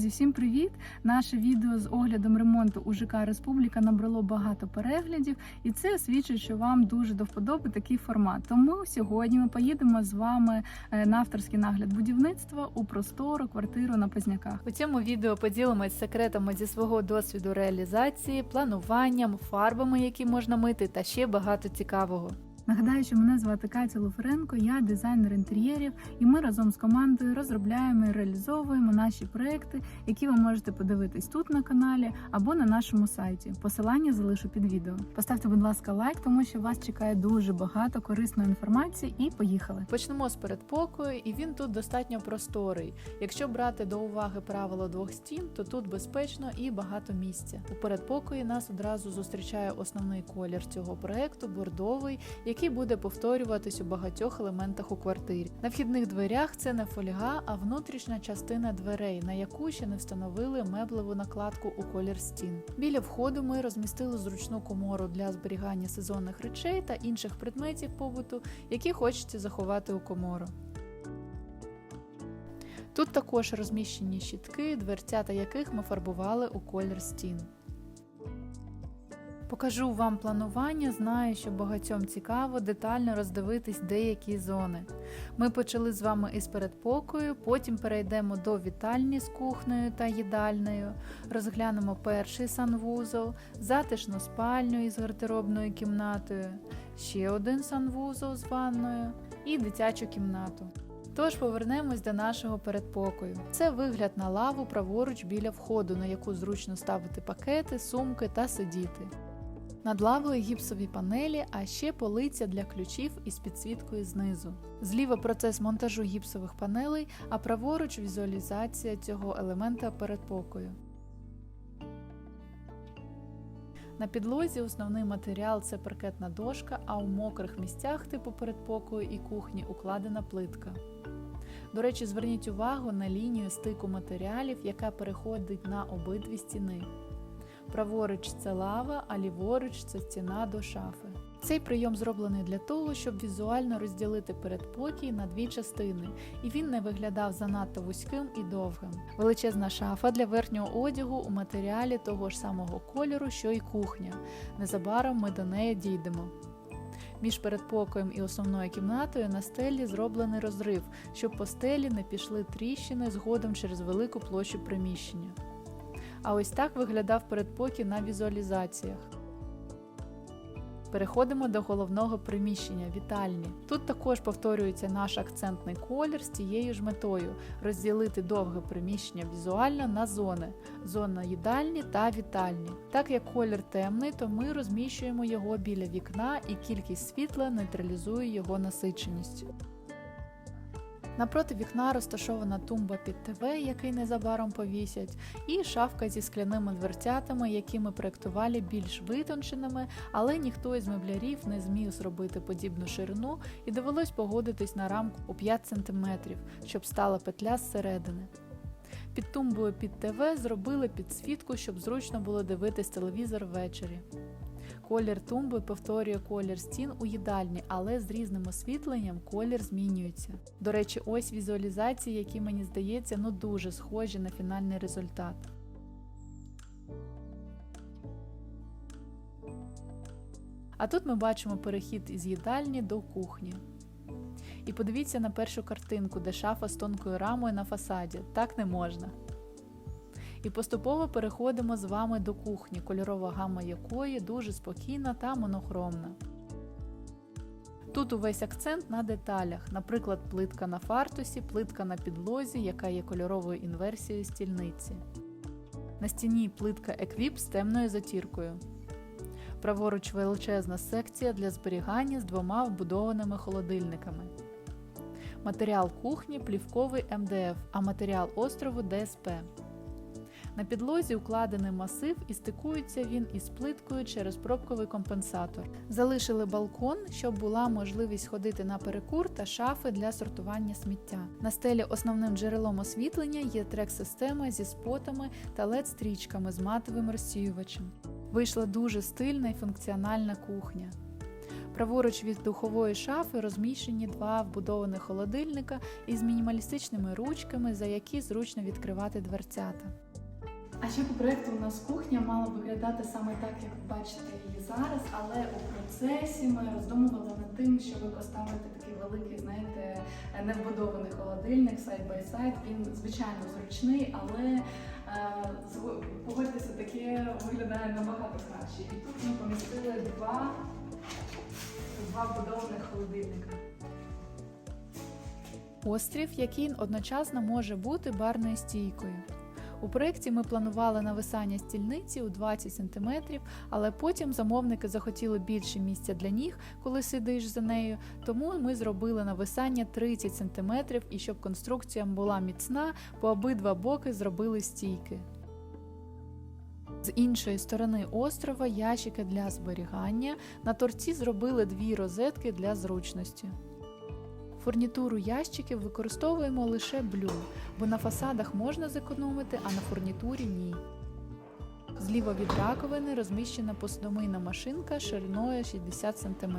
Друзі, всім привіт! Наше відео з оглядом ремонту у ЖК Республіка набрало багато переглядів, і це свідчить, що вам дуже до вподоби такий формат. Тому сьогодні ми поїдемо з вами е, на авторський нагляд будівництва у простору квартиру на Позняках. У цьому відео поділимось секретами зі свого досвіду реалізації, плануванням, фарбами, які можна мити, та ще багато цікавого. Нагадаю, що мене звати Катя Луфренко, я дизайнер інтер'єрів, і ми разом з командою розробляємо і реалізовуємо наші проекти, які ви можете подивитись тут на каналі або на нашому сайті. Посилання залишу під відео. Поставте, будь ласка, лайк, тому що вас чекає дуже багато корисної інформації. І поїхали. Почнемо з передпокою, і він тут достатньо просторий. Якщо брати до уваги правило двох стін, то тут безпечно і багато місця. У передпокої нас одразу зустрічає основний колір цього проекту бордовий, який буде повторюватись у багатьох елементах у квартирі. На вхідних дверях це не фольга, а внутрішня частина дверей, на яку ще не встановили меблеву накладку у колір стін. Біля входу ми розмістили зручну комору для зберігання сезонних речей та інших предметів побуту, які хочеться заховати у комору. Тут також розміщені щітки, дверцята яких ми фарбували у колір стін. Покажу вам планування, знаю, що багатьом цікаво детально роздивитись деякі зони. Ми почали з вами із передпокою, потім перейдемо до вітальні з кухнею та їдальнею, розглянемо перший санвузол, затишну спальню із гардеробною кімнатою, ще один санвузол з ванною і дитячу кімнату. Тож повернемось до нашого передпокою. Це вигляд на лаву праворуч біля входу, на яку зручно ставити пакети, сумки та сидіти. Над лавою гіпсові панелі, а ще полиця для ключів із підсвіткою знизу. Зліва процес монтажу гіпсових панелей, а праворуч візуалізація цього елемента передпокою. На підлозі основний матеріал це паркетна дошка, а у мокрих місцях типу передпокою і кухні укладена плитка. До речі, зверніть увагу на лінію стику матеріалів, яка переходить на обидві стіни. Праворуч це лава, а ліворуч це стіна до шафи. Цей прийом зроблений для того, щоб візуально розділити передпокій на дві частини, і він не виглядав занадто вузьким і довгим. Величезна шафа для верхнього одягу у матеріалі того ж самого кольору, що й кухня. Незабаром ми до неї дійдемо. Між передпокоєм і основною кімнатою на стелі зроблений розрив, щоб по стелі не пішли тріщини згодом через велику площу приміщення. А ось так виглядав передпокій на візуалізаціях. Переходимо до головного приміщення вітальні. Тут також повторюється наш акцентний колір з тією ж метою розділити довге приміщення візуально на зони: зона їдальні та вітальні. Так як колір темний, то ми розміщуємо його біля вікна і кількість світла нейтралізує його насиченість. Напроти вікна розташована тумба під ТВ, який незабаром повісять, і шафка зі скляними дверцятами, які ми проєктували більш витонченими, але ніхто із меблярів не зміг зробити подібну ширину і довелось погодитись на рамку у 5 см, щоб стала петля зсередини. Під тумбою під ТВ зробили підсвітку, щоб зручно було дивитись телевізор ввечері. Колір тумби повторює колір стін у їдальні, але з різним освітленням колір змінюється. До речі, ось візуалізації, які мені здається, ну дуже схожі на фінальний результат. А тут ми бачимо перехід із їдальні до кухні. І подивіться на першу картинку, де шафа з тонкою рамою на фасаді. Так не можна. І поступово переходимо з вами до кухні, кольорова гама якої дуже спокійна та монохромна. Тут увесь акцент на деталях, наприклад, плитка на фартусі, плитка на підлозі, яка є кольоровою інверсією стільниці. На стіні плитка еквіп з темною затіркою. Праворуч величезна секція для зберігання з двома вбудованими холодильниками. Матеріал кухні плівковий МДФ, а матеріал острову ДСП. На підлозі укладений масив і стикується він із плиткою через пробковий компенсатор. Залишили балкон, щоб була можливість ходити на перекур та шафи для сортування сміття. На стелі основним джерелом освітлення є трек-система зі спотами та LED-стрічками з матовим розсіювачем. Вийшла дуже стильна і функціональна кухня. Праворуч від духової шафи розміщені два вбудованих холодильника із мінімалістичними ручками, за які зручно відкривати дверцята. А ще по проекту у нас кухня мала виглядати саме так, як ви бачите її зараз, але у процесі ми роздумували над тим, щоб поставити такий великий, знаєте, невбудований холодильник сайд бай сайд. Він звичайно зручний, але е, погодьтеся, таке виглядає набагато краще. І тут ми помістили два, два вбудованих холодильника. Острів, який одночасно може бути барною стійкою. У проєкті ми планували нависання стільниці у 20 см, але потім замовники захотіли більше місця для ніг, коли сидиш за нею, тому ми зробили нависання 30 см і щоб конструкція була міцна, по обидва боки зробили стійки. З іншої сторони острова ящики для зберігання. На торці зробили дві розетки для зручності. Фурнітуру ящиків використовуємо лише блю, бо на фасадах можна зекономити, а на фурнітурі ні. Зліва від раковини розміщена посудомийна машинка шириною 60 см.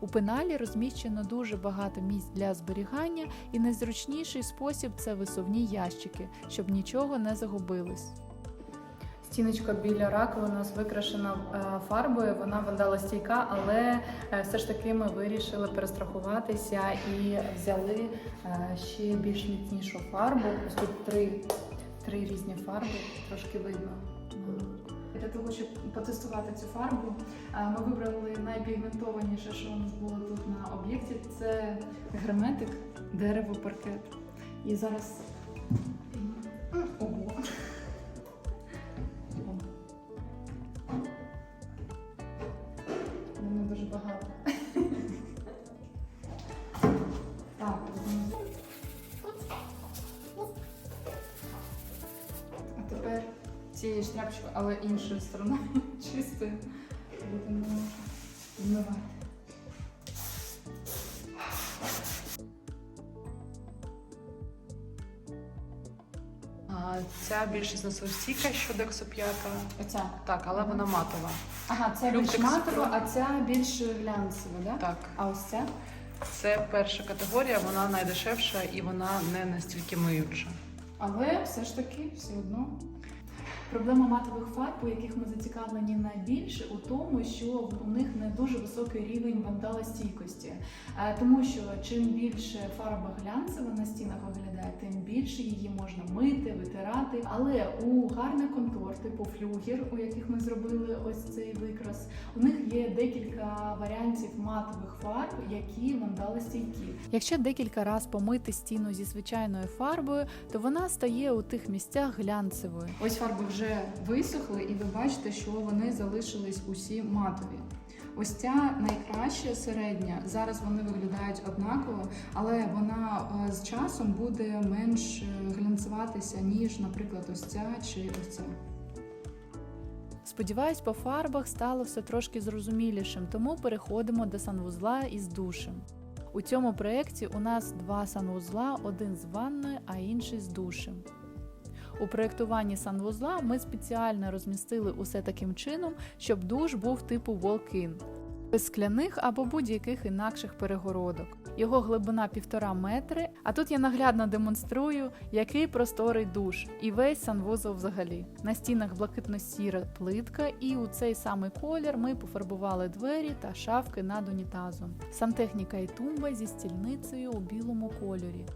У пеналі розміщено дуже багато місць для зберігання, і найзручніший спосіб це висувні ящики, щоб нічого не загубилось. Стіночка біля раковини у нас викрашена е, фарбою, вона вандалостійка, але е, все ж таки ми вирішили перестрахуватися і взяли е, ще більш міцнішу фарбу. Ось тут три, три різні фарби, трошки видно. Для того, щоб потестувати цю фарбу, ми вибрали найпігментованіше, що у нас було тут на об'єкті. Це герметик, дерево, паркет. І зараз. Цією шляпочкою, але іншою стороною чистою будемо змивати. А, Ця більш зносостійка, що дексоп'ята. Оця. Так, але вона матова. Ага, ця більш матова, а ця більш глянцева, да? Так, А ось ця? це перша категорія, вона найдешевша і вона не настільки миюча. Але все ж таки все одно. Проблема матових фарб, у яких ми зацікавлені найбільше, у тому, що у них не дуже високий рівень вандалостійкості. Е, Тому що чим більше фарба глянцева на стінах виглядає, тим більше її можна мити, витирати. Але у гарних контор, типу флюгер, у яких ми зробили ось цей викрас, у них є декілька варіантів матових фарб, які вандалостійкі. Якщо декілька раз помити стіну зі звичайною фарбою, то вона стає у тих місцях глянцевою. Ось фарби вже висохли, і ви бачите, що вони залишились усі матові. Ось ця найкраща середня. Зараз вони виглядають однаково, але вона е, з часом буде менш е, глянцеватися, ніж, наприклад, ось ця чи ось ця. Сподіваюсь, по фарбах стало все трошки зрозумілішим, тому переходимо до санвузла із душем. У цьому проєкті у нас два санвузла, один з ванною, а інший з душем. У проєктуванні санвузла ми спеціально розмістили усе таким чином, щоб душ був типу walk-in, без скляних або будь-яких інакших перегородок. Його глибина півтора метри, а тут я наглядно демонструю, який просторий душ і весь санвузол взагалі. На стінах блакитно-сіра плитка, і у цей самий колір ми пофарбували двері та шафки над унітазом. Сантехніка і тумба зі стільницею у білому кольорі.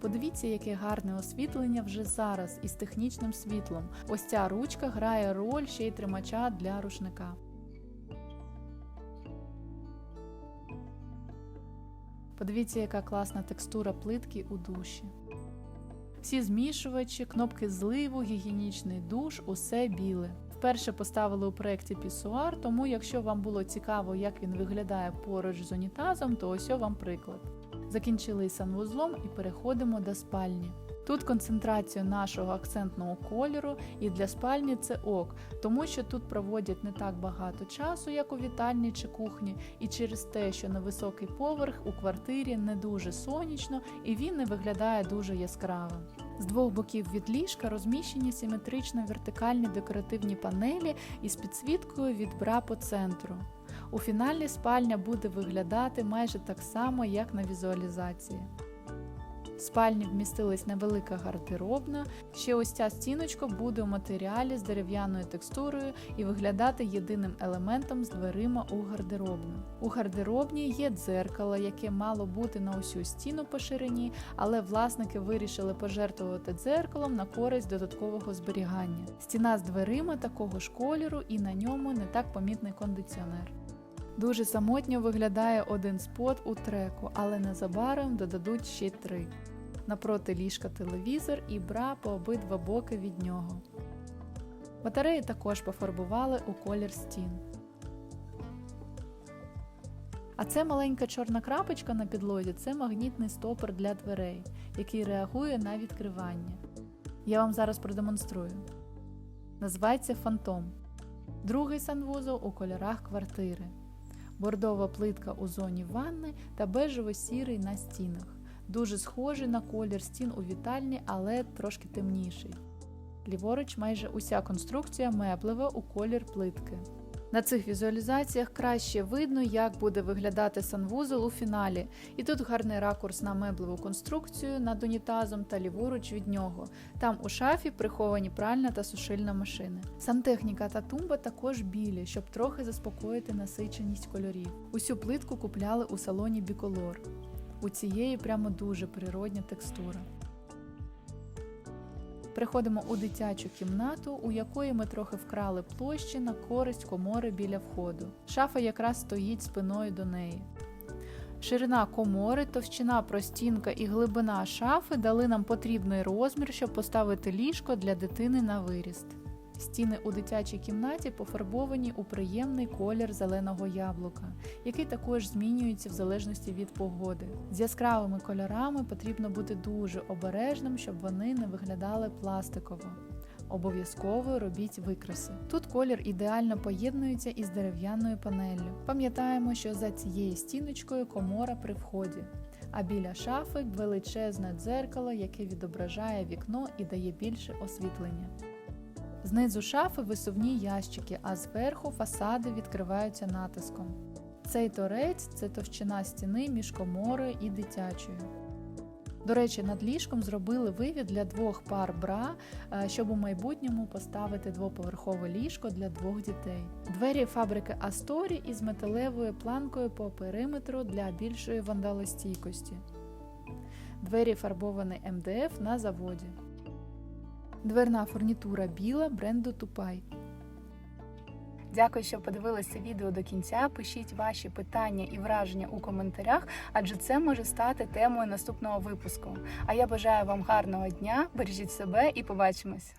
Подивіться, яке гарне освітлення вже зараз із технічним світлом. Ось ця ручка грає роль ще й тримача для рушника. Подивіться, яка класна текстура плитки у душі. Всі змішувачі, кнопки зливу, гігієнічний душ усе біле. Вперше поставили у проєкті пісуар, тому якщо вам було цікаво, як він виглядає поруч з унітазом, то ось вам приклад. Закінчили санвузлом і переходимо до спальні. Тут концентрація нашого акцентного кольору, і для спальні це ок, тому що тут проводять не так багато часу, як у вітальні чи кухні, і через те, що на високий поверх у квартирі не дуже сонячно і він не виглядає дуже яскравим. З двох боків від ліжка розміщені симетрично вертикальні декоративні панелі із підсвіткою від бра по центру. У фіналі спальня буде виглядати майже так само, як на візуалізації. В спальні вмістилась невелика гардеробна. Ще ось ця стіночка буде у матеріалі з дерев'яною текстурою і виглядати єдиним елементом з дверима у гардеробну. У гардеробній є дзеркало, яке мало бути на усю стіну по ширині, але власники вирішили пожертвувати дзеркалом на користь додаткового зберігання. Стіна з дверима такого ж кольору і на ньому не так помітний кондиціонер. Дуже самотньо виглядає один спот у треку, але незабаром додадуть ще три. Напроти ліжка телевізор і бра по обидва боки від нього. Батареї також пофарбували у колір стін. А це маленька чорна крапочка на підлозі це магнітний стопор для дверей, який реагує на відкривання. Я вам зараз продемонструю. Називається Фантом. Другий санвузол у кольорах квартири бордова плитка у зоні ванни та бежево-сірий на стінах. Дуже схожий на колір стін у вітальні, але трошки темніший. Ліворуч майже уся конструкція меблева у колір плитки. На цих візуалізаціях краще видно, як буде виглядати санвузол у фіналі, і тут гарний ракурс на меблеву конструкцію над унітазом та ліворуч від нього. Там у шафі приховані пральна та сушильна машини. Сантехніка та тумба також білі, щоб трохи заспокоїти насиченість кольорів. Усю плитку купляли у салоні Біколор. У цієї прямо дуже природня текстура. Приходимо у дитячу кімнату, у якої ми трохи вкрали площі на користь комори біля входу. Шафа якраз стоїть спиною до неї. Ширина комори, товщина простінка і глибина шафи дали нам потрібний розмір, щоб поставити ліжко для дитини на виріст. Стіни у дитячій кімнаті пофарбовані у приємний колір зеленого яблука, який також змінюється в залежності від погоди. З яскравими кольорами потрібно бути дуже обережним, щоб вони не виглядали пластиково. Обов'язково робіть викраси. Тут колір ідеально поєднується із дерев'яною панеллю. Пам'ятаємо, що за цією стіночкою комора при вході, а біля шафи величезне дзеркало, яке відображає вікно і дає більше освітлення. Знизу шафи висувні ящики, а зверху фасади відкриваються натиском. Цей торець це товщина стіни між коморою і дитячою. До речі, над ліжком зробили вивід для двох пар бра, е, щоб у майбутньому поставити двоповерхове ліжко для двох дітей. Двері фабрики Асторі із металевою планкою по периметру для більшої вандалостійкості. Двері фарбований МДФ на заводі. Дверна фурнітура біла бренду Тупай. Дякую, що подивилися відео до кінця. Пишіть ваші питання і враження у коментарях, адже це може стати темою наступного випуску. А я бажаю вам гарного дня, бережіть себе і побачимось!